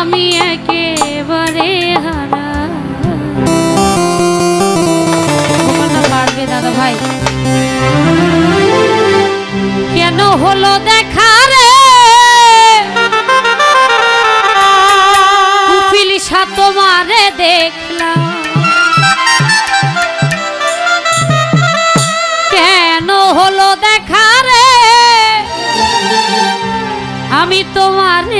আমি একেবারে হারা। পারবে দাদা ভাই। কেন হলো দেখার রে? তোমারে দেখলাম। কেন হলো দেখা আমি তোমারে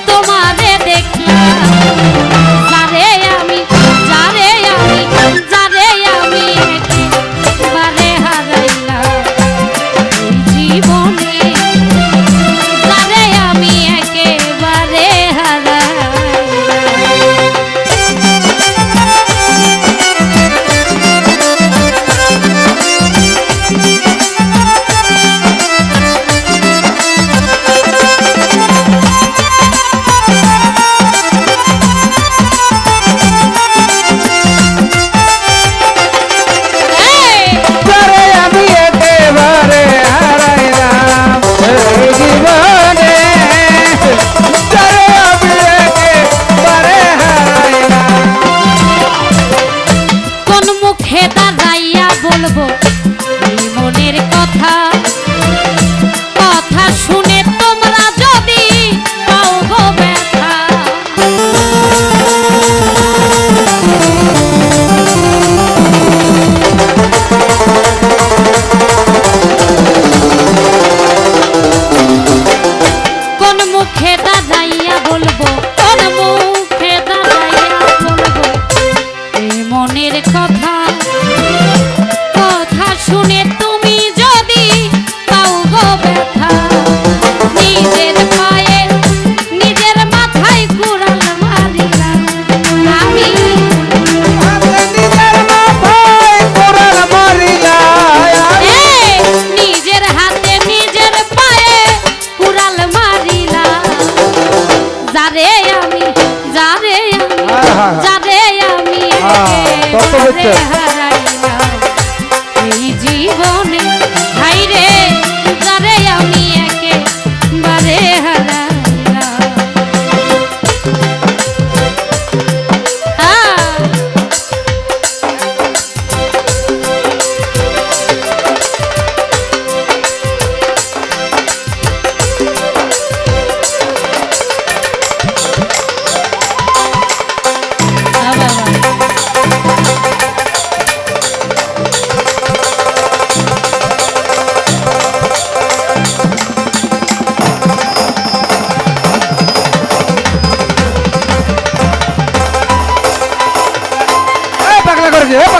खेता गाइया बोलबो।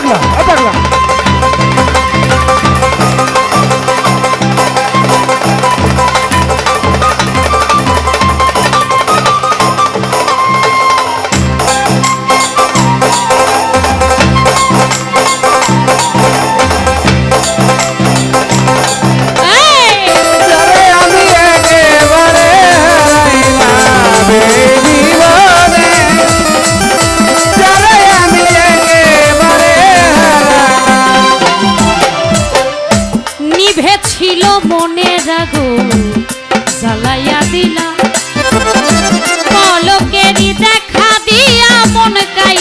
Atacla, atacla. মন কাই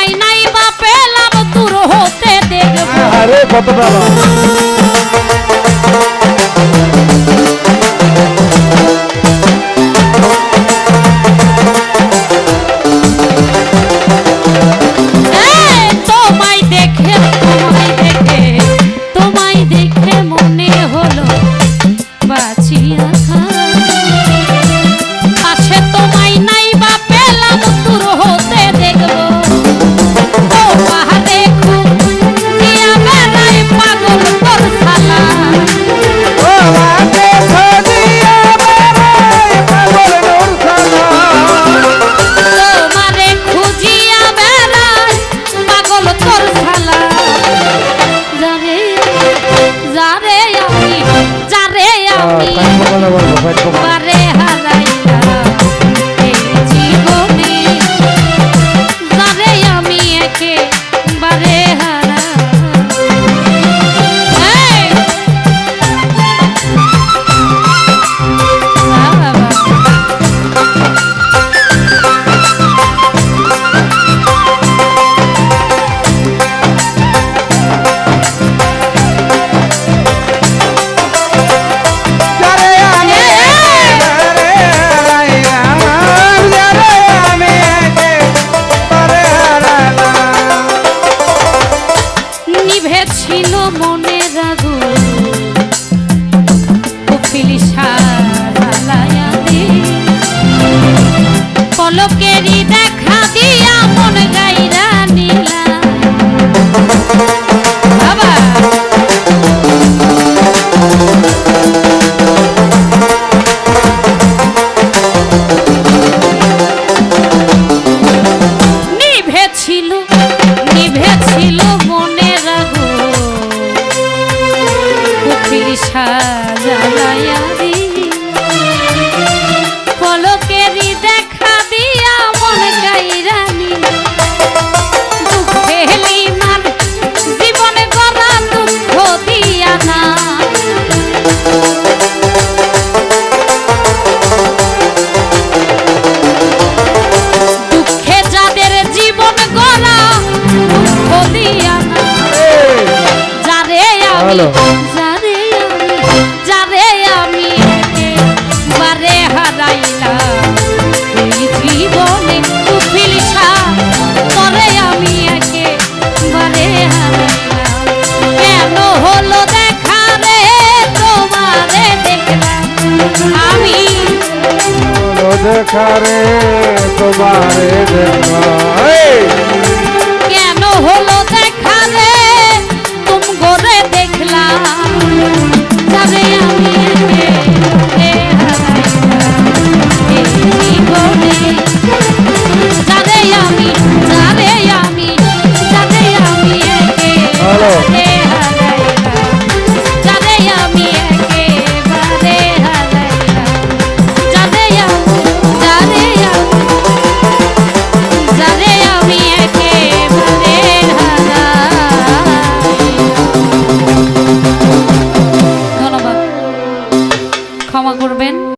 নাই নাই বা পেলাম দূর হতে দেখব। আরে কতটা আশারে তোমারে দেখা